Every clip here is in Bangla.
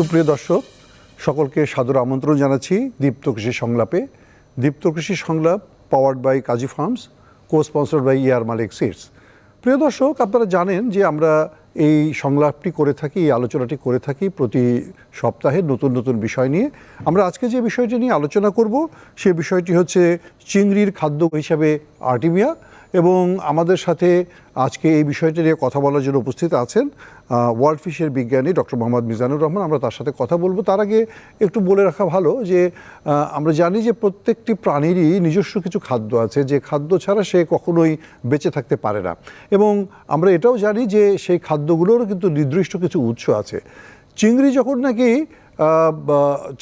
সুপ্রিয় দর্শক, সকলকে সাদর আমন্ত্রণ জানাচ্ছি দীপ্ত কৃষি সংলাপে। Deepto Krishi Sanglap powered by Kazi farms co sponsored by Yar Malik seeds প্রিয় দর্শক, আপনারা জানেন যে আমরা এই সংলাপটি করে থাকি, এই আলোচনাটি করে থাকি প্রতি সপ্তাহে নতুন নতুন বিষয় নিয়ে। আমরা আজকে যে বিষয়টি নিয়ে আলোচনা করব, সে বিষয়টি হচ্ছে চিংড়ির খাদ্য হিসাবে আর্টিমিয়া। এবং আমাদের সাথে আজকে এই বিষয়টি নিয়ে কথা বলার জন্য উপস্থিত আছেন ওয়ার্ল্ড ফিশের বিজ্ঞানী ডক্টর মোহাম্মদ মিজানুর রহমান। আমরা তার সাথে কথা বলব। তার আগে একটু বলে রাখা ভালো যে আমরা জানি যে প্রত্যেকটি প্রাণীরই নিজস্ব কিছু খাদ্য আছে, যে খাদ্য ছাড়া সে কখনোই বেঁচে থাকতে পারে না। এবং আমরা এটাও জানি যে সেই খাদ্যগুলোরও কিন্তু নির্দিষ্ট কিছু উৎস আছে। চিংড়ি যখন নাকি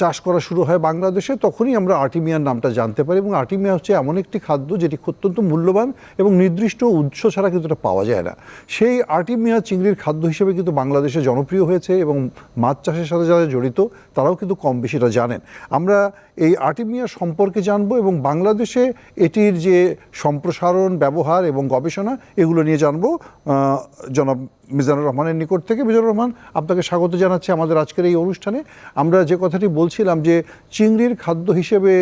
চাষ করা শুরু হয় বাংলাদেশে, তখনই আমরা আর্টিমিয়ার নামটা জানতে পারি এবং আর্টিমিয়া হচ্ছে এমন একটি খাদ্য যেটি অত্যন্ত মূল্যবান এবং নির্দিষ্ট উৎস ছাড়া কিন্তু এটা পাওয়া যায় না। সেই আর্টিমিয়া চিংড়ির খাদ্য হিসেবে কিন্তু বাংলাদেশে জনপ্রিয় হয়েছে এবং মাছ চাষের সাথে যারা জড়িত, তারাও কিন্তু কম বেশি এটা জানেন। আমরা এই আর্টিমিয়া সম্পর্কে জানব এবং বাংলাদেশে এটির যে সম্প্রসারণ, ব্যবহার এবং গবেষণা, এগুলো নিয়ে জানব। জনাব মিজানুর রহমানের নিকট থেকে মিজানুর রহমান আপনাকে স্বাগত জানাচ্ছি আমাদের আজকের এই অনুষ্ঠানে। আমরা যে কথাটি বলছিলাম যে চিংড়ির খাদ্য হিসেবে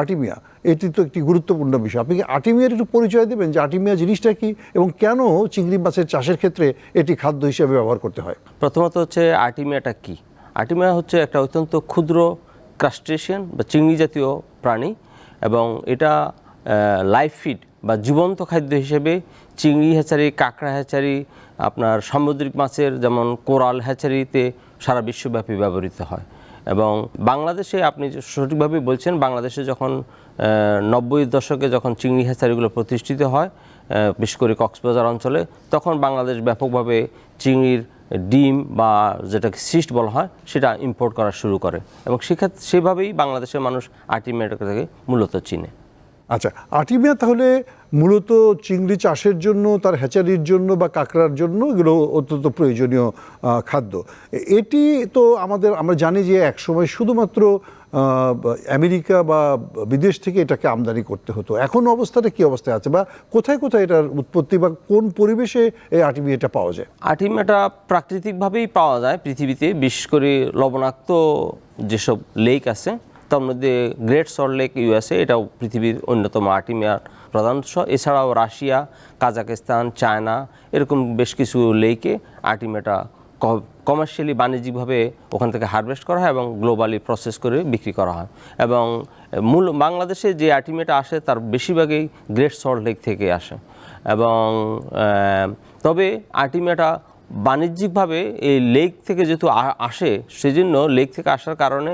আর্টিমিয়া এটি তো একটি গুরুত্বপূর্ণ বিষয়। আপনি কি আর্টিমিয়ার একটু পরিচয় দেবেন যে আর্টিমিয়া জিনিসটা কি এবং কেন চিংড়ি মাছের চাষের ক্ষেত্রে এটি খাদ্য হিসেবে ব্যবহার করতে হয়? প্রথমত হচ্ছে আর্টিমিয়াটা কি? আর্টিমিয়া হচ্ছে একটা অত্যন্ত ক্ষুদ্র ক্রাস্টেশিয়ান বা চিংড়ি জাতীয় প্রাণী এবং এটা লাইফ ফিড বা জীবন্ত খাদ্য হিসেবে চিংড়ি হ্যাচারি কাঁকড়া হ্যাচারি আপনার সামুদ্রিক মাছের যেমন কোরাল হ্যাচারিতে সারা বিশ্বব্যাপী ব্যবহৃত হয়। এবং বাংলাদেশে আপনি সঠিকভাবে বলছেন, বাংলাদেশে যখন নব্বই দশকে যখন চিংড়ি হ্যাচারিগুলো প্রতিষ্ঠিত হয় বিশেষ করে কক্সবাজার অঞ্চলে, তখন বাংলাদেশ ব্যাপকভাবে চিংড়ির ডিম বা যেটাকে সিস্ট বলা হয়, সেটা ইম্পোর্ট করা শুরু করে। এবং সেক্ষেত্রে সেভাবেই বাংলাদেশের মানুষ আর্টিমেটাকে মূলত চিনে। আচ্ছা আর্টিমিয়া তাহলে মূলত চিংড়ি চাষের জন্য, তার হ্যাচারির জন্য বা কাঁকড়ার জন্য এগুলো অত্যন্ত প্রয়োজনীয় খাদ্য। এটি তো আমাদের, আমরা জানি যে একসময় শুধুমাত্র আমেরিকা বা বিদেশ থেকে এটাকে আমদানি করতে হতো। এখন অবস্থাটা কি অবস্থায় আছে বা কোথায় কোথায় এটার উৎপত্তি বা কোন পরিবেশে এই আর্টিমিয়াটা পাওয়া যায়? আর্টিমেটা প্রাকৃতিকভাবেই পাওয়া যায় পৃথিবীতে, বিশেষ করে লবণাক্ত যেসব লেক আছে তার মধ্যে গ্রেট সল্ট লেক ইউএসএ, এটাও পৃথিবীর অন্যতম আর্টিমিয়ার প্রধান উৎস। এছাড়াও রাশিয়া কাজাকিস্তান চায়না, এরকম বেশ কিছু লেকে আর্টিমেটা কমার্শিয়ালি বাণিজ্যিকভাবে ওখান থেকে হারভেস্ট করা হয় এবং গ্লোবালি প্রসেস করে বিক্রি করা হয়। এবং মূল বাংলাদেশে যে আর্টিমেটা আসে, তার বেশিরভাগই গ্রেট সল্ট লেক থেকে আসে। এবং তবে আর্টিমিয়াটা বাণিজ্যিকভাবে এই লেক থেকে যেহেতু আসে, সেজন্য লেক থেকে আসার কারণে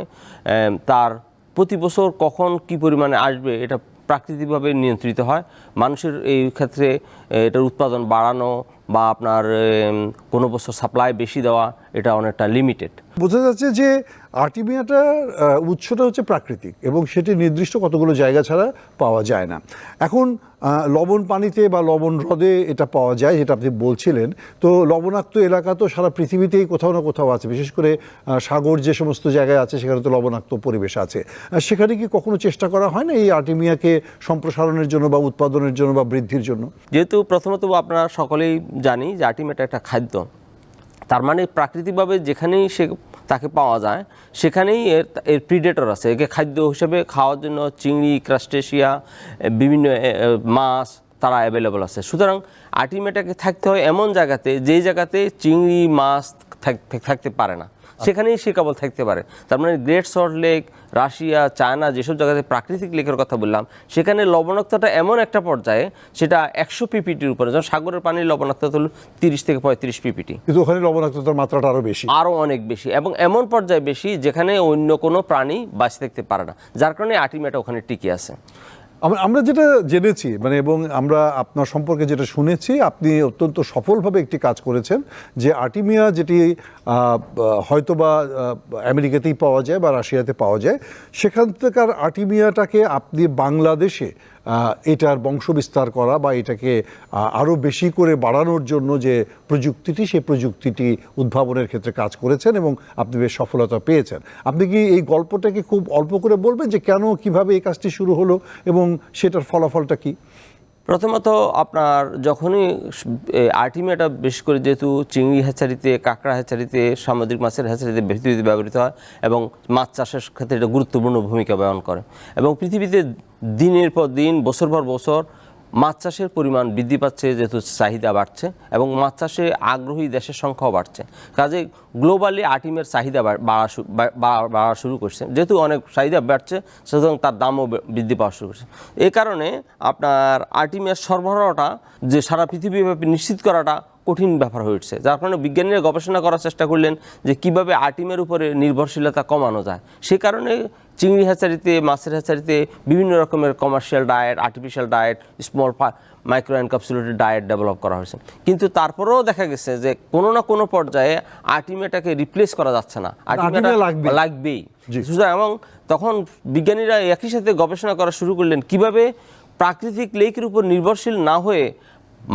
তার প্রতি বছর কখন কি পরিমাণে আসবে এটা প্রাকৃতিকভাবে নিয়ন্ত্রিত হয়। মানুষের এই ক্ষেত্রে এটার উৎপাদন বাড়ানো বা আপনার কোনো বছর সাপ্লাই বেশি দেওয়া এটা অনেকটা লিমিটেড বোঝা যাচ্ছে যে আর্টিমিয়াটার উৎসটা হচ্ছে প্রাকৃতিক এবং সেটি নির্দিষ্ট কতগুলো জায়গা ছাড়া পাওয়া যায় না। এখন লবণ পানিতে বা লবণ হ্রদে এটা পাওয়া যায় যেটা আপনি বলছিলেন। তো লবণাক্ত এলাকা তো সারা পৃথিবীতেই কোথাও না কোথাও আছে। বিশেষ করে সাগর যে সমস্ত জায়গায় আছে সেখানে তো লবণাক্ত পরিবেশ আছে। সেখানে কি কখনো চেষ্টা করা হয় না এই আর্টিমিয়াকে সম্প্রসারণের জন্য বা উৎপাদনের জন্য বা বৃদ্ধির জন্য? যেহেতু প্রথমত আপনারা সকলেই জানি যে আটিমেটা একটা খাদ্য। তার মানে প্রাকৃতিকভাবে যেখানেই সে তাকে পাওয়া যায়, সেখানেই এর এর প্রিডেটর আছে। একে খাদ্য হিসেবে খাওয়ার জন্য চিংড়ি, ক্রাস্টেশিয়া বিভিন্ন মাছ তারা অ্যাভেলেবল আছে। সুতরাং আটিমেটাকে থাকতে হয় এমন জায়গাতে যেই জায়গাতে চিংড়ি, মাছ থাক- থাক- থাকতে পারে না। সেখানেই সে কেবল থাকতে পারে। তার মানে Great Salt Lake Russia China যেসব জায়গাতে প্রাকৃতিক লেকের কথা বললাম সেখানে লবণাক্ততা এমন একটা পর্যায়ে সেটা একশো পিপিটির উপরে যেমন সাগরের পানির লবণাক্ততা হলো তিরিশ থেকে পঁয়ত্রিশ পিপিটি। কিন্তু ওখানে লবণাক্ততার মাত্রাটা আরও বেশি। আরও অনেক বেশি এবং এমন পর্যায়ে বেশি যেখানে অন্য কোনো প্রাণী বাঁচে থাকতে পারে না যার কারণে আটিমেটা ওখানে টিকে আছে। আমরা যেটা জেনেছি মানে এবং আমরা আপনার সম্পর্কে যেটা শুনেছি, আপনি অত্যন্ত সফলভাবে একটি কাজ করেছেন যে আর্টিমিয়া যেটি হয়তো হয়তোবা আমেরিকাতেই পাওয়া যায় বা রাশিয়াতে পাওয়া যায় সেখান থেকে আর্টিমিয়াটাকে আপনি বাংলাদেশে এটার বংশবিস্তার করা বা এটাকে আরও বেশি করে বাড়ানোর জন্য যে প্রযুক্তিটি, সেই প্রযুক্তিটি উদ্ভাবনের ক্ষেত্রে কাজ করেছেন এবং আপনি বেশ সফলতা পেয়েছেন। আপনি কি এই গল্পটাকে খুব অল্প করে বলবেন যে কেন, কীভাবে এই কাজটি শুরু হলো এবং সেটার ফলাফলটা কি? প্রথমত আপনার যখনই আর্টিমিয়াটা বেশ করে যেহেতু চিংড়ি হ্যাচারিতে, কাঁকড়া হ্যাচারিতে, সামুদ্রিক মাছের হ্যাচারিতে পৃথিবীতে ব্যবহৃত হয় এবং মাছ চাষের ক্ষেত্রে এটা গুরুত্বপূর্ণ ভূমিকা পালন করে। এবং পৃথিবীতে দিনের পর দিন, বছর পর বছর মাছ চাষের পরিমাণ বৃদ্ধি পাচ্ছে, যেহেতু চাহিদা বাড়ছে এবং মাছ চাষে আগ্রহী দেশের সংখ্যাও বাড়ছে। কাজে গ্লোবালি আটিমের চাহিদা বাড়া বাড়া শুরু করছে। যেহেতু অনেক চাহিদা বাড়ছে, সুতরাং তার দামও বৃদ্ধি পাওয়া শুরু করছে। এই কারণে আপনার আর্টিমের সরবরাহটা, যে সারা পৃথিবীব্যাপী নিশ্চিত করাটা কঠিন ব্যাপার হয়ে উঠছে। যার কারণে বিজ্ঞানীরা গবেষণা করার চেষ্টা করলেন যে কীভাবে আর্টিমের উপরে নির্ভরশীলতা কমানো যায়। সে কারণে চিংড়ি হ্যাচারিতে মাছের হ্যাচারিতে বিভিন্ন রকমের commercial diet artificial diet small micro encapsulated diet develop করা হয়েছে। কিন্তু তারপরেও দেখা গেছে যে কোনো না কোনো পর্যায়ে আর্টিমেটাকে রিপ্লেস করা যাচ্ছে না। লাগবেই। সুতরাং এবং তখন বিজ্ঞানীরা একই সাথে গবেষণা করা শুরু করলেন কীভাবে প্রাকৃতিক লেকের উপর নির্ভরশীল না হয়ে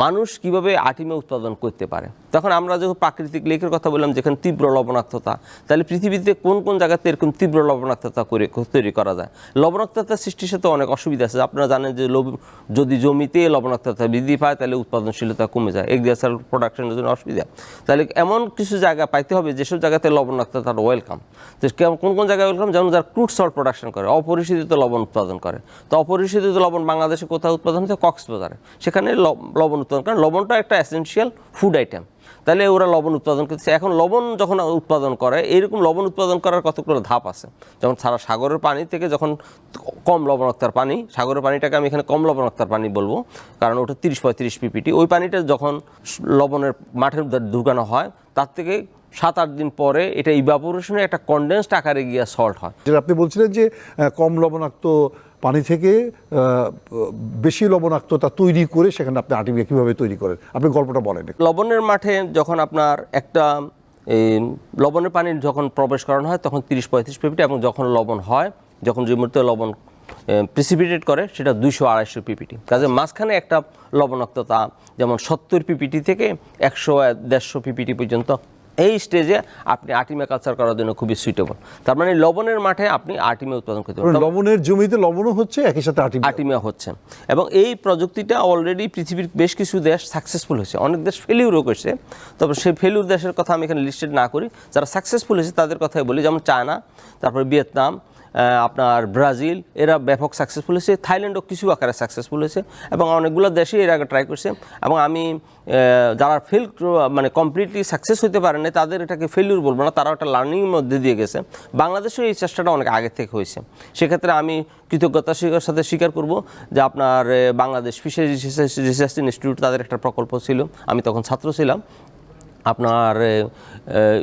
মানুষ কীভাবে আটিমে উৎপাদন করতে পারে। তখন আমরা যখন প্রাকৃতিক লেকের কথা বললাম, যেখানে তীব্র লবণাক্ততা, তাহলে পৃথিবীতে কোন কোন জায়গাতে এরকম তীব্র লবণাক্ততা করে তৈরি করা যায়? লবণাক্ততা সৃষ্টির সাথে অনেক অসুবিধা আছে। আপনারা জানেন যে যদি জমিতে লবণাক্ততা বৃদ্ধি পায়, তাহলে উৎপাদনশীলতা কমে যায়। এগ্রিকালচার প্রোডাকশনের জন্য অসুবিধা। তাহলে এমন কিছু জায়গা পাইতে হবে, যেসব জায়গাতে লবণাক্ততার ওয়েলকাম তো কোন কোন জায়গায় ওয়েলকাম যেমন যারা ক্রুড সল্ট প্রোডাকশন করে, অপরিশোধিত লবণ উৎপাদন করে। তো অপরিশোধিত লবণ বাংলাদেশে কোথাও উৎপাদন হচ্ছে কক্সবাজারে। সেখানে লবণ উৎপাদন কারণ লবণটা একটা এসেনশিয়াল ফুড আইটেম তাহলে ওরা লবণ উৎপাদন করতেছে। এখন লবণ যখন উৎপাদন করে, এরকম লবণ উৎপাদন করার কতগুলো ধাপ আছে? যেমন সারা সাগরের পানি থেকে যখন কম লবণাক্তার পানি, সাগরের পানিটাকে আমি এখানে কম লবণাক্তার পানি বলব, কারণ ওটা তিরিশ পঁয়ত্রিশ পিপিটি, ওই পানিটা যখন লবণের মাঠের ঢুকানো হয়, তার থেকে সাত আট দিন পরে এটা ইভাপোরেশনে একটা কনডেন্সড আকারে গিয়ে সল্ট হয়। যেটা আপনি বলছিলেন যে কম লবণাক্ত পানি থেকে বেশি লবণাক্ততা তৈরি করে সেখানে আপনি আর্টিমিয়া কীভাবে তৈরি করেন? আপনি গল্পটা বলেন লবণের মাঠে যখন আপনার একটা লবণের পানি যখন প্রবেশ করানো হয়, তখন তিরিশ পঁয়ত্রিশ পিপিটি এবং যখন লবণ হয়, যখন যে মুহূর্তে লবণ প্রিসিপিটেট করে, সেটা দুইশো আড়াইশো পিপিটি। কাজে মাঝখানে একটা লবণাক্ততা, যেমন সত্তর পিপিটি থেকে একশো দেড়শো পিপিটি পর্যন্ত এই স্টেজে আপনি আর্টিমা কালচার করার জন্য খুবই সুইটেবল তার মানে লবণের মাঠে আপনি আর্টিমা উৎপাদন করতে পারেন লবণের জমিতে লবণও হচ্ছে একই সাথে আর্টিমিয়া আর্টিমিয়া হচ্ছে। এবং এই প্রযুক্তিটা অলরেডি পৃথিবীর বেশ কিছু দেশ সাকসেসফুল হয়েছে। অনেক দেশ ফেলিউরও করছে। তবে সেই ফেলিউর দেশের কথা আমি এখানে লিস্টেড না করি। যারা সাকসেসফুল হয়েছে তাদের কথাই বলি। যেমন চায়না তারপর ভিয়েতনাম আপনার ব্রাজিল, এরা ব্যাপক সাকসেসফুল হয়েছে, থাইল্যান্ডও কিছু আকারে সাকসেসফুল হয়েছে, এবং অনেকগুলো দেশে এর আগে ট্রাই করছে, এবং আমি যারা ফেল মানে কমপ্লিটলি সাকসেস হতে পারে না তাদের এটাকে ফেলিউর বলব না, তারাও একটা লার্নিংয়ের মধ্যে দিয়ে গেছে। বাংলাদেশেও এই চেষ্টাটা অনেক আগে থেকে হয়েছে। সেক্ষেত্রে আমি কৃতজ্ঞতার স্বীকার, সাথে স্বীকার করব যে আপনার বাংলাদেশ ফিশারি রিসার্চ ইনস্টিটিউট তাদের একটা প্রকল্প ছিল, আমি তখন ছাত্র ছিলাম আপনার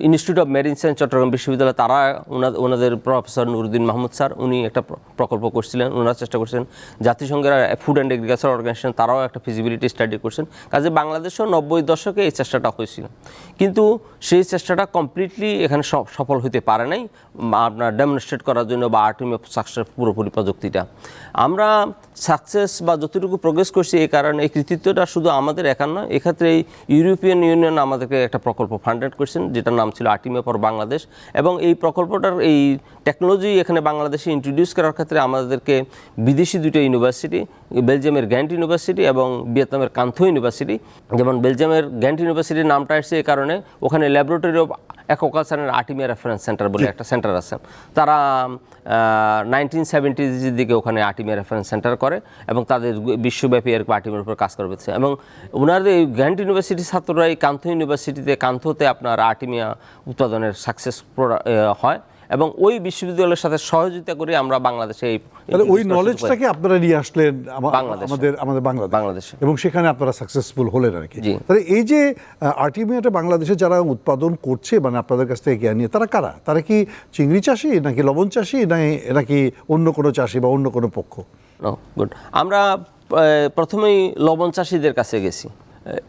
institute of marine science Chattogram বিশ্ববিদ্যালয় তারা ওনা- ওনাদের প্রফেসর নুরুদ্দিন মাহমুদ স্যার, উনি একটা প্রকল্প করছিলেন, ওনারা চেষ্টা করছেন জাতিসংঘের ফুড অ্যান্ড এগ্রিকালচার অর্গানাইজেশন তারাও একটা ফিজিবিলিটি স্টাডি করছেন। কাজে বাংলাদেশেও নব্বই দশকে এই চেষ্টাটা হয়েছিল। কিন্তু সেই চেষ্টাটা কমপ্লিটলি এখানে সফল হতে পারে নাই আপনার ডেমনস্ট্রেট করার জন্য বা আর্টিমে সাকসেস পুরোপুরি প্রযুক্তিটা। আমরা সাকসেস বা যতটুকু প্রোগ্রেস করছি এই কারণে, এই কৃতিত্বটা শুধু আমাদের একার নয়, এক্ষেত্রে ইউরোপিয়ান ইউনিয়ন আমাদেরকে একটা প্রকল্প ফান্ডেড করছেন, যেটার নাম ছিল আর্টিমে ফর বাংলাদেশ এবং এই প্রকল্পটার এই টেকনোলজি এখানে বাংলাদেশে ইন্ট্রোডিউস করার ক্ষেত্রে আমাদেরকে বিদেশি দুটো ইউনিভার্সিটি বেলজিয়ামের গ্যান্ট ইউনিভার্সিটি এবং ভিয়েতনামের কান্থো ইউনিভার্সিটি। যেমন বেলজিয়ামের গ্যান্ট ইউনিভার্সিটির নামটা এসেছে এই কারণে ওখানে ল্যাবরেটরি অফ অ্যাকোকালচারের আর্টিমিয়া রেফারেন্স সেন্টার বলে একটা সেন্টার আছে। তারা নাইনটিন সেভেন্টিজের দিকে ওখানে আর্টিমিয়া রেফারেন্স সেন্টার করে এবং তাদের বিশ্বব্যাপী এর আর্টিমিয়ার উপর কাজ করে করছে এবং ওনাদের এই গ্র্যান্ড ইউনিভার্সিটির ছাত্ররা এই কান্থ ইউনিভার্সিটিতে কান্থতে আপনার আর্টিমিয়া উৎপাদনের সাকসেস হয়। এবং ওই বিশ্ববিদ্যালয়ের সাথে সহযোগিতা করে আমরা বাংলাদেশে এই ওই নলেজটাকে আপনারা নিয়ে আসলেন। আমাদের আমাদের বাংলাদেশ। বাংলাদেশে। এবং সেখানে আপনারা সাকসেসফুল হলেন আর কি। তাহলে এই যে আর্টিমিয়াটা বাংলাদেশে যারা উৎপাদন করছে মানে আপনাদের কাছ থেকে জ্ঞান নিয়ে তারা কারা? তারা কি চিংড়ি চাষি নাকি লবণ চাষি নাকি নাকি অন্য কোনো চাষি বা অন্য কোনো পক্ষ? গুড আমরা প্রথমেই লবণ চাষিদের কাছে গেছি।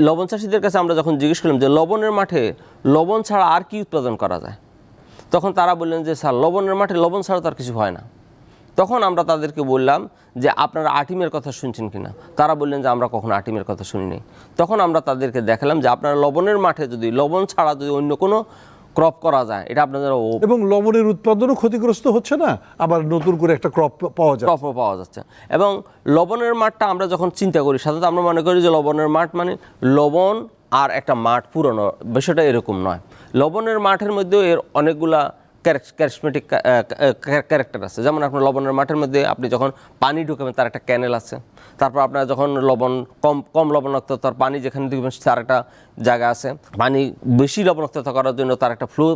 লবণ চাষিদের কাছে আমরা যখন জিজ্ঞেস করলাম যে লবণের মাঠে লবণ ছাড়া আর কি উৎপাদন করা যায়? তখন তারা বললেন যে স্যার লবণের মাঠে লবণ ছাড়া তার কিছু হয় না। তখন আমরা তাদেরকে বললাম যে আপনারা আটিমের কথা শুনছেন কিনা? তারা বললেন যে আমরা কখনো আটিমের কথা শুনিনি। তখন আমরা তাদেরকে দেখালাম যে আপনারা লবণের মাঠে যদি লবণ ছাড়া যদি অন্য কোনো ক্রপ করা যায় এটা আপনাদের এবং লবণের উৎপাদনও ক্ষতিগ্রস্ত হচ্ছে না আবার নতুন করে একটা ক্রপ পাওয়া যায় ক্রপও পাওয়া যাচ্ছে। এবং লবণের মাঠটা আমরা যখন চিন্তা করি সাধারণত আমরা মনে করি যে লবণের মাঠ মানে লবণ আর একটা মাঠ পুরনো বিষয়টা এরকম নয়। লবণের মাঠের মধ্যেও এর অনেকগুলা ক্যারিসমেটিক ক্যারেক্টার আছে। যেমন আপনার লবণের মাঠের মধ্যে আপনি যখন পানি ঢুকাবেন, তার একটা ক্যানেল আছে। তারপর আপনার যখন লবণ কম কম লবণাক্ত, তার পানি যেখানে ঢুকবেন, তার একটা জায়গা আছে। পানি বেশি লবণাক্ত করার জন্য তার একটা ফ্লো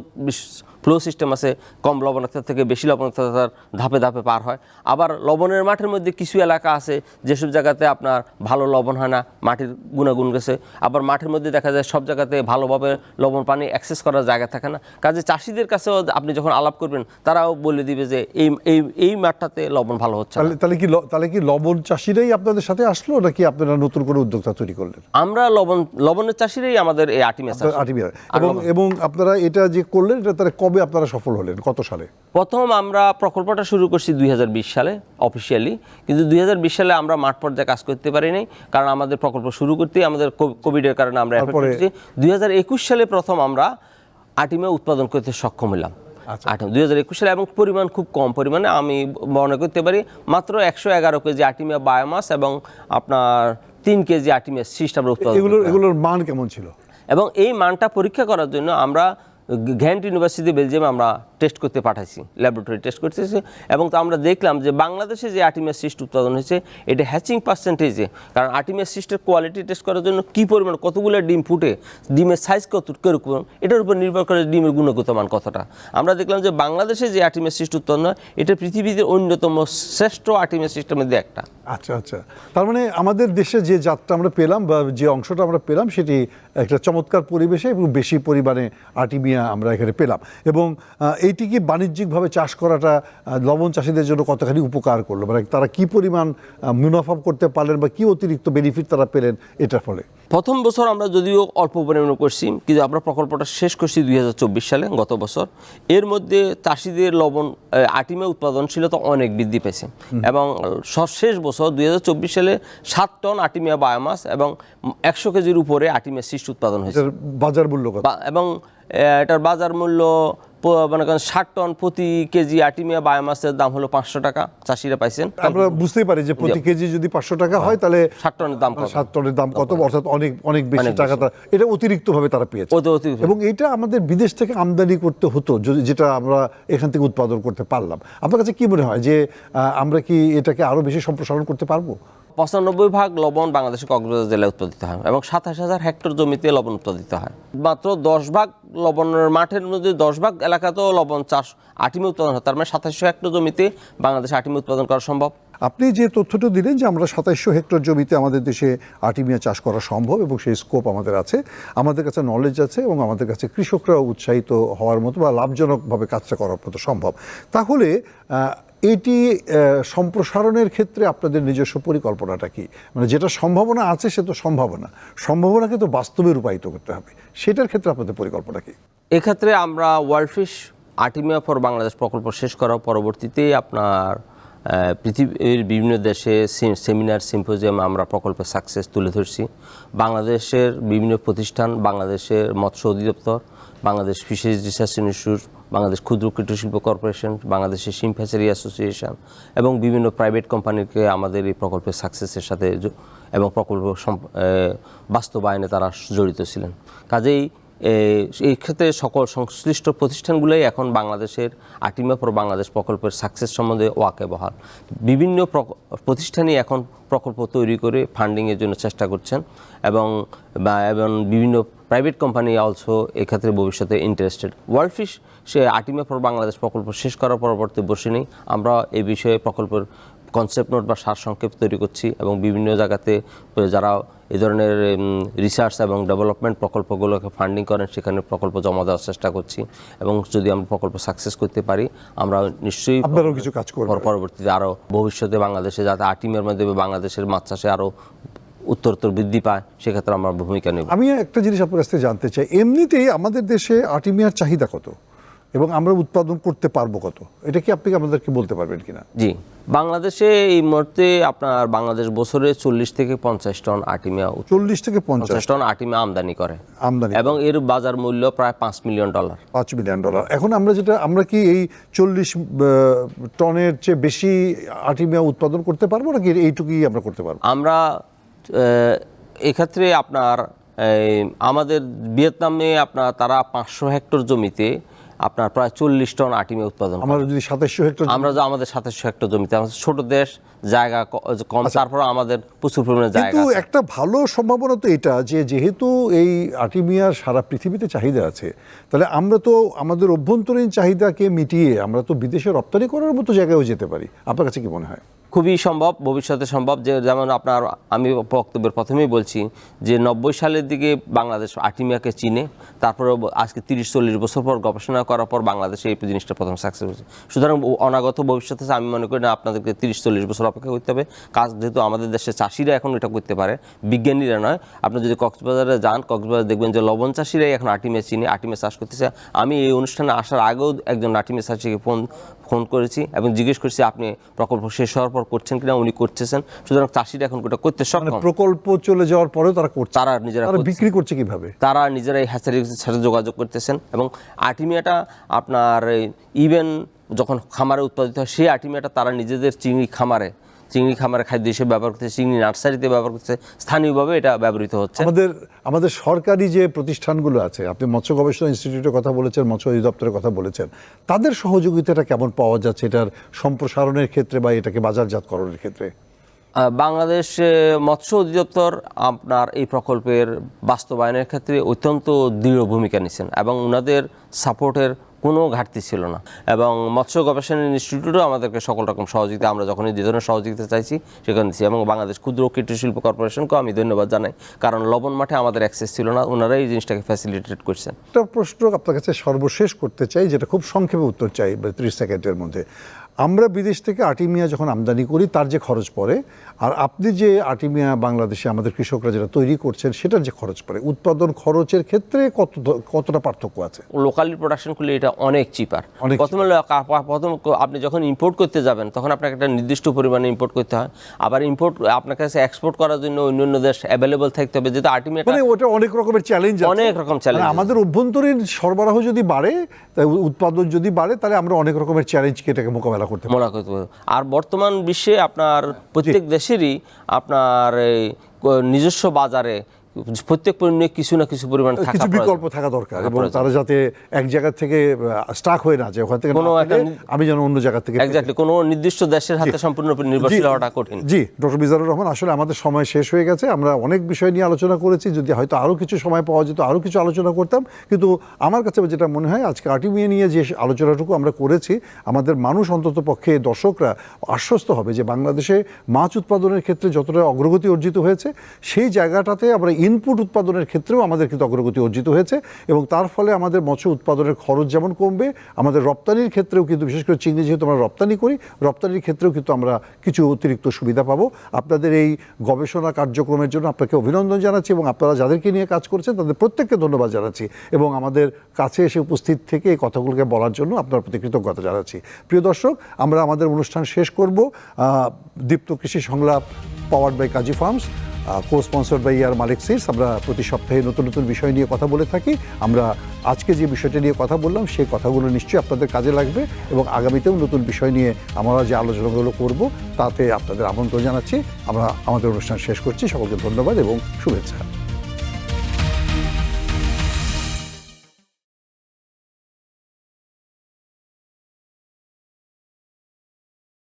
ফ্লো সিস্টেম আছে কম লবণাক্ততা থেকে বেশি লবণাক্ততার ধাপে ধাপে পার হয়। আবার লবণের মাঠের মধ্যে কিছু এলাকা আছে যেসব জায়গাতে আপনার ভালো লবণ হয় না মাটির গুণাগুণ গেছে আবার মাঠের মধ্যে দেখা যায় সব জায়গাতে ভালোভাবে লবণ পানি অ্যাক্সেস করার জায়গা থাকে না। কাজে চাষিদের কাছেও আপনি যখন আলাপ করবেন তারাও বলে দিবে যে এই এই এই মাঠটাতে লবণ ভালো হচ্ছে তাহলে তাহলে কি তাহলে কি লবণ চাষিরাই আপনাদের সাথে আসলো নাকি আপনারা নতুন করে উদ্যোক্তা তৈরি করলেন? আমরা লবণ লবণের চাষিরাই আমাদের এই আটিমিয়া এবং এবং আপনারা এটা যে করলেন এটা তারা কবে আপনারা সফল হলেন? কত সালে? প্রথম আমরা প্রকল্পটা শুরু করছি দুই সালে অফিসিয়ালি কিন্তু দুই হাজার বিশ সালে আমরা মাঠ পর্যায়ে কাজ করতে পারিনি কারণ আমাদের প্রকল্প শুরু করতেই আমাদের কোভিডের কারণে আমরা দুই সালে প্রথম আমরা আটিমা উৎপাদন করতে সক্ষম হলাম। আটিম দুই হাজার একুশ সালে এবং পরিমাণ খুব কম পরিমাণে আমি মনে করতে পারি মাত্র একশো এগারো কেজি আটিমিয়া বায়োমাস এবং আপনার তিন কেজি আটিমিয়া সিস্ট আমরা উৎপাদন এগুলোর এগুলোর মান কেমন ছিল? এবং এই মানটা পরীক্ষা করার জন্য আমরা ঘ্যান্ট ইউনিভার্সিটি বেলজিয়ামে আমরা টেস্ট করতে পাঠাইছি ল্যাবরেটরি টেস্ট করতেছি এবং তো আমরা দেখলাম যে বাংলাদেশে যে আর্টিমিয়াস সিস্ট উৎপাদন হয়েছে এটা হ্যাচিং পার্সেন্টেজে কারণ আর্টিমিয়াস সিস্টের কোয়ালিটি টেস্ট করার জন্য কী পরিমাণ কতগুলো ডিম ফুটে ডিমের সাইজ কত কীরকম এটার উপর নির্ভর করে ডিমের গুণগত মান কতটা। আমরা দেখলাম যে বাংলাদেশে যে আর্টিমিয়াস সিস্ট উৎপন্ন হয় এটা পৃথিবীতে অন্যতম শ্রেষ্ঠ আর্টিমিয়াস সিস্টেমের মধ্যে একটা। আচ্ছা আচ্ছা। তার মানে আমাদের দেশে যে জাতটা আমরা পেলাম বা যে অংশটা আমরা পেলাম সেটি একটা চমৎকার পরিবেশে এবং বেশি পরিমাণে আর্টিমিয়া আমরা এখানে পেলাম। এবং আহ, এইটিকে বাণিজ্যিকভাবে চাষ করাটা লবণ চাষিদের জন্য কতখানি উপকার করল? মানে তারা কি পরিমাণ মুনাফা করতে পারলেন বা কি অতিরিক্ত বেনিফিট তারা পেলেন এটার ফলে? প্রথম বছর আমরা যদিও অল্প পরিমাণে করছি কিন্তু আমরা প্রকল্পটা শেষ করছি দুই সালে গত বছর। এর মধ্যে চাষিদের লবণ আটিমে উৎপাদনশীলতা অনেক বৃদ্ধি পেয়েছে। এবং স- শেষ বছর দুই হাজার চব্বিশ সালে সাত টন আটিমিয়া বায়োমাস এবং একশো কেজির উপরে আটিমিয়া সৃষ্ট উৎপাদন হয়েছে। বাজার মূল্য এবং এটার বাজার মূল্য মানে করেন ষাট টন প্রতি কেজি আটিমিয়া বায়োমাসের দাম হলো পাঁচশো টাকা চাষিরা পাইছেন। আমরা বুঝতেই পারি যে প্রতি কেজি যদি পাঁচশো টাকা হয় তাহলে ষাট টনের দাম কত? সাত টনের দাম কত? অর্থাৎ অনেক অনেক বেশি টাকা এটা অতিরিক্তভাবে তারা পেয়েছে। এবং এটা আমাদের বিদেশ থেকে আমদানি করতে হতো যদি যেটা আমরা এখান থেকে উৎপাদন করতে পারলাম। আপনার কাছে কি মনে হয় যে আমরা কি এটাকে আরও বেশি সম্প্রসারণ করতে পারব? পঁচানব্বই ভাগ লবণ বাংলাদেশের কক্সবাজার জেলায় উৎপাদিত হয় এবং সাতাশ হাজার হেক্টর জমিতে লবণ উৎপাদিত হয়। মাত্র দশ ভাগ লবণের মাঠের মধ্যে দশ ভাগ এলাকাতেও লবণ চাষ আটিমে উৎপাদন হয়। তার মানে সাতাশশো হেক্টর জমিতে বাংলাদেশে আটিমে উৎপাদন করা সম্ভব। আপনি যে তথ্যটা দিলেন যে আমরা সাতাইশশো হেক্টর জমিতে আমাদের দেশে আর্টিমিয়া চাষ করা সম্ভব এবং সেই স্কোপ আমাদের আছে, আমাদের কাছে নলেজ আছে এবং আমাদের কাছে কৃষকরাও উৎসাহিত হওয়ার মতো বা লাভজনকভাবে কাজটা করার মতো সম্ভব। তাহলে এটি সম্প্রসারণের ক্ষেত্রে আপনাদের নিজস্ব পরিকল্পনাটা কি? মানে যেটা সম্ভাবনা আছে সে তো সম্ভাবনা। সম্ভাবনাকে তো বাস্তবে রূপায়িত করতে হবে। সেটার ক্ষেত্রে আপনাদের পরিকল্পনা কি? এক্ষেত্রে আমরা world fish Artemia for Bangladesh প্রকল্প শেষ করার পরবর্তীতে আপনার পৃথিবীর বিভিন্ন দেশে সেমিনার, সিম্পোজিয়াম আমরা প্রকল্পের সাকসেস তুলে ধরছি। বাংলাদেশের বিভিন্ন প্রতিষ্ঠান, বাংলাদেশের মৎস্য অধিদপ্তর, Bangladesh fisheries research institute Bangladesh ক্ষুদ্র কুটির শিল্প কর্পোরেশন, বাংলাদেশের শিম ফ্যাচারি অ্যাসোসিয়েশন এবং বিভিন্ন প্রাইভেট কোম্পানিকে আমাদের এই প্রকল্পের সাকসেসের সাথে এবং প্রকল্প বাস্তবায়নে তারা জড়িত ছিলেন। কাজেই এই ক্ষেত্রে সকল সংশ্লিষ্ট প্রতিষ্ঠানগুলোই এখন বাংলাদেশের আটিমা পর বাংলাদেশ প্রকল্পের সাকসেস সম্বন্ধে ওয়াকে বহাল বিভিন্ন প্রতিষ্ঠানই এখন প্রকল্প তৈরি করে ফান্ডিংয়ের জন্য চেষ্টা করছেন এবং বা, এবং বিভিন্ন প্রাইভেট কোম্পানি অলসো এক্ষেত্রে ভবিষ্যতে ইন্টারেস্টেড ওয়ার্ল্ড ফিশ সে আটিমা পর বাংলাদেশ প্রকল্প শেষ করার পরবর্তী বসে নেই। আমরা এই বিষয়ে প্রকল্পের কনসেপ্ট নোট বা সারসংক্ষেপ তৈরি করছি এবং বিভিন্ন জায়গাতে যারা এ ধরনের রিসার্চ এবং ডেভেলপমেন্ট প্রকল্পগুলোকে ফান্ডিং করেন সেখানে প্রকল্প জমা দেওয়ার চেষ্টা করছি এবং যদি আমরা প্রকল্প সাকসেস করতে পারি আমরা নিশ্চয়ই আপনারাও কিছু কাজ করবেন পর- পরবর্তীতে আরও ভবিষ্যতে বাংলাদেশে যাতে আটিমের মাধ্যমে বাংলাদেশের মাছ চাষে আরও উত্তরোত্তর বৃদ্ধি পায় সেক্ষেত্রে আমরা ভূমিকা নেব। আমি একটা জিনিস আপনার কাছ থেকে জানতে চাই। এমনিতেই আমাদের দেশে আর্টিমিয়ার চাহিদা কত? এবং আমরা উৎপাদন করতে পারব কত? এটা কি আপনি আমাদেরকে বলতে পারবেন কিনা? জি। বাংলাদেশে এই মুহূর্তে আপনার বাংলাদেশ বছরে চল্লিশ থেকে পঞ্চাশ টন আটিমিয়া চল্লিশ থেকে পঞ্চাশ। টন আটিমিয়া আমদানি করে। আমদানি এবং এর বাজার মূল্য প্রায় পাঁচ মিলিয়ন ডলার। পাঁচ মিলিয়ন ডলার। এখন আমরা যেটা আমরা কি এই চল্লিশ টনের চেয়ে বেশি আটিমিয়া উৎপাদন করতে পারব নাকি এইটুকুই আমরা করতে পারব? আমরা এক্ষেত্রে আপনার আমাদের ভিয়েতনামে আপনার তারা পাঁচশো হেক্টর জমিতে আপনার প্রায় চল্লিশ টন আটিমে উৎপাদন আমরা যদি সাতাশশো হেক্টর আমরা যে আমাদের সাতাশশো হেক্টর জমিতে আমাদের ছোট দেশ জায়গা কম তারপর আমাদের প্রচুর পরিমাণে জায়গা কিন্তু একটা ভালো সম্ভাবনা তো এটা যে যেহেতু এই আটিমিয়ার সারা পৃথিবীতে চাহিদা আছে তাহলে আমরা তো আমাদের অভ্যন্তরীণ চাহিদাকে মিটিয়ে আমরা তো বিদেশে রপ্তানি করার মতো জায়গায়ও যেতে পারি। আপনার কাছে কি মনে হয়? খুবই সম্ভব ভবিষ্যতে সম্ভব যে যেমন আপনার আমি বক্তব্যের প্রথমেই বলছি যে নব্বই সালের দিকে বাংলাদেশ আটিমিয়াকে চিনে তারপরে আজকে তিরিশ চল্লিশ বছর পর গবেষণা করার পর বাংলাদেশে এই জিনিসটা প্রথম সাকসেস হয়েছে। সুতরাং অনাগত ভবিষ্যতে আমি মনে করি না আপনাদেরকে তিরিশ চল্লিশ বছর অপেক্ষা করতে হবে। কাজ যেহেতু আমাদের দেশে চাষিরা এখন এটা করতে পারে বিজ্ঞানীরা নয়। আপনি যদি কক্সবাজারে যান কক্সবাজার দেখবেন যে লবণ চাষিরাই এখন আটিমে চিনে আটিমে চাষ করতেছে। আমি এই অনুষ্ঠানে আসার আগেও একজন আটিমে চাষিকে ফোন ফোন করেছি এবং জিজ্ঞেস করছি আপনি প্রকল্প শেষ হওয়ার পর করছেন কিনা? উনি করতেছেন। সুতরাং চাষিরা এখন ওটা করতে মানে সক্ষম প্রকল্প চলে যাওয়ার পরেও তারা করছে। তারা নিজেরা বিক্রি করছে কীভাবে? তারা নিজেরাই হ্যাচারির সাথে যোগাযোগ করতেছেন এবং আটিমিয়াটা আপনার ইভেন যখন খামারে উৎপাদিত হয়, সেই আটিমিয়াটা তারা নিজেদের চিংড়ি খামারে চিংড়ি খামারে খাদ্য হিসেবে ব্যবহার করছে, চিংড়ি নার্সারিতে ব্যবহার করছে, স্থানীয়ভাবে এটা ব্যবহৃত হচ্ছে। আমাদের আমাদের সরকারি যে প্রতিষ্ঠানগুলো আছে, আপনি মৎস্য গবেষণা ইনস্টিটিউটের কথা বলেছেন, মৎস্য অধিদপ্তরের কথা বলেছেন, তাদের সহযোগিতাটা কেমন পাওয়া যাচ্ছে এটার সম্প্রসারণের ক্ষেত্রে বা এটাকে বাজারজাতকরণের ক্ষেত্রে? বাংলাদেশ মৎস্য অধিদপ্তর আপনার এই প্রকল্পের বাস্তবায়নের ক্ষেত্রে অত্যন্ত দৃঢ় ভূমিকা নিয়েছেন এবং ওনাদের সাপোর্টের কোনো ঘাটতি ছিল না। এবং মৎস্য গবেষণা ইনস্টিটিউটও আমাদেরকে সকল রকম সহযোগিতা, আমরা যখনই যে ধরনের সহযোগিতা চাইছি সেখানে দিচ্ছি এবং বাংলাদেশ ক্ষুদ্র কুটির শিল্প কর্পোরেশনকেও আমি ধন্যবাদ জানাই। কারণ লবণ মাঠে আমাদের অ্যাক্সেস ছিল না ওনারাই এই জিনিসটাকে ফ্যাসিলিটেট করছেন। একটা প্রশ্ন আপনার কাছে সর্বশেষ করতে চাই, যেটা খুব সংক্ষেপে উত্তর চাই ত্রিশ সেকেন্ডের মধ্যে। আমরা বিদেশ থেকে আটিমিয়া যখন আমদানি করি তার যে খরচ পড়ে আর আপনি যে আটিমিয়া বাংলাদেশে আমাদের কৃষকরা যেটা তৈরি করছেন সেটার যে খরচ পড়ে। উৎপাদন খরচের ক্ষেত্রে কত কতটা পার্থক্য আছে? লোকালি প্রোডাকশন করলে এটা অনেক চিপার অনেক প্রথমে প্রথম আপনি যখন ইম্পোর্ট করতে যাবেন তখন আপনাকে একটা নির্দিষ্ট পরিমাণে ইম্পোর্ট করতে হয়। আবার ইম্পোর্ট আপনার কাছে এক্সপোর্ট করার জন্য অন্য অন্য দেশ অ্যাভেলেবল থাকতে হবে। যেহেতু আলটিমেট মানে ওটা অনেক রকমের চ্যালেঞ্জ অনেক রকম চ্যালেঞ্জ আমাদের অভ্যন্তরীণ সরবরাহ যদি বাড়ে উৎপাদন যদি বাড়ে তাহলে আমরা অনেক রকমের চ্যালেঞ্জকে এটাকে মোকাবেলা করতে মনে করতে আর বর্তমান বিশ্বে আপনার প্রত্যেক দেশেরই আপনার এই নিজস্ব বাজারে প্রত্যেক পণ্যে কিছু না কিছু পরিমাণ কিছু বিকল্প থাকা দরকার এবং তারা যাতে এক জায়গা থেকে স্টাক হয়ে না যায় ওখান থেকে কোনো আমি যেন অন্য জায়গা থেকে এক্স্যাক্টলি কোনো নির্দিষ্ট দেশের হাতে সম্পূর্ণরূপে নির্ভরশীল হওয়াটা কঠিন। জি ডক্টর মিজানুর রহমান আসলে আমাদের সময় শেষ হয়ে গেছে। আমরা অনেক বিষয় নিয়ে আলোচনা করেছি যদি হয়তো আরও কিছু সময় পাওয়া যেত আরও কিছু আলোচনা করতাম। কিন্তু আমার কাছে যেটা মনে হয় আজকে আর্টিমিয়া নিয়ে যে আলোচনাটুকু আমরা করেছি আমাদের মানুষ অন্তত পক্ষে দর্শকরা আশ্বস্ত হবে যে বাংলাদেশে মাছ উৎপাদনের ক্ষেত্রে যতটা অগ্রগতি অর্জিত হয়েছে সেই জায়গাটাতে আমরা ইনপুট উৎপাদনের ক্ষেত্রেও আমাদের কিন্তু অগ্রগতি অর্জিত হয়েছে এবং তার ফলে আমাদের মৎস্য উৎপাদনের খরচ যেমন কমবে, আমাদের রপ্তানির ক্ষেত্রেও কিন্তু, বিশেষ করে চিংড়ি যেহেতু আমরা রপ্তানি করি, রপ্তানির ক্ষেত্রেও কিন্তু আমরা কিছু অতিরিক্ত সুবিধা পাবো। আপনাদের এই গবেষণা কার্যক্রমের জন্য আপনাকে অভিনন্দন জানাচ্ছি এবং আপনারা যাদেরকে নিয়ে কাজ করছেন তাদের প্রত্যেককে ধন্যবাদ জানাচ্ছি এবং আমাদের কাছে এসে উপস্থিত থেকে এই কথাগুলোকে বলার জন্য আপনার প্রতি কৃতজ্ঞতা জানাচ্ছি। প্রিয় দর্শক, আমরা আমাদের অনুষ্ঠান শেষ করব। Deepto Krishi Sanglap powered by Kazi farms. Co sponsor by Yar Malik seeds আমরা প্রতি সপ্তাহে নতুন নতুন বিষয় নিয়ে কথা বলে থাকি। আমরা আজকে যে বিষয়টা নিয়ে কথা বললাম, সেই কথাগুলো নিশ্চয়ই আপনাদের কাজে লাগবে এবং আগামীতেও নতুন বিষয় নিয়ে আমরা যে আলোচনাগুলো করব, তাতে আপনাদের আমন্ত্রণ জানাচ্ছি। আমরা আমাদের অনুষ্ঠান শেষ করছি। সকলকে ধন্যবাদ এবং শুভেচ্ছা।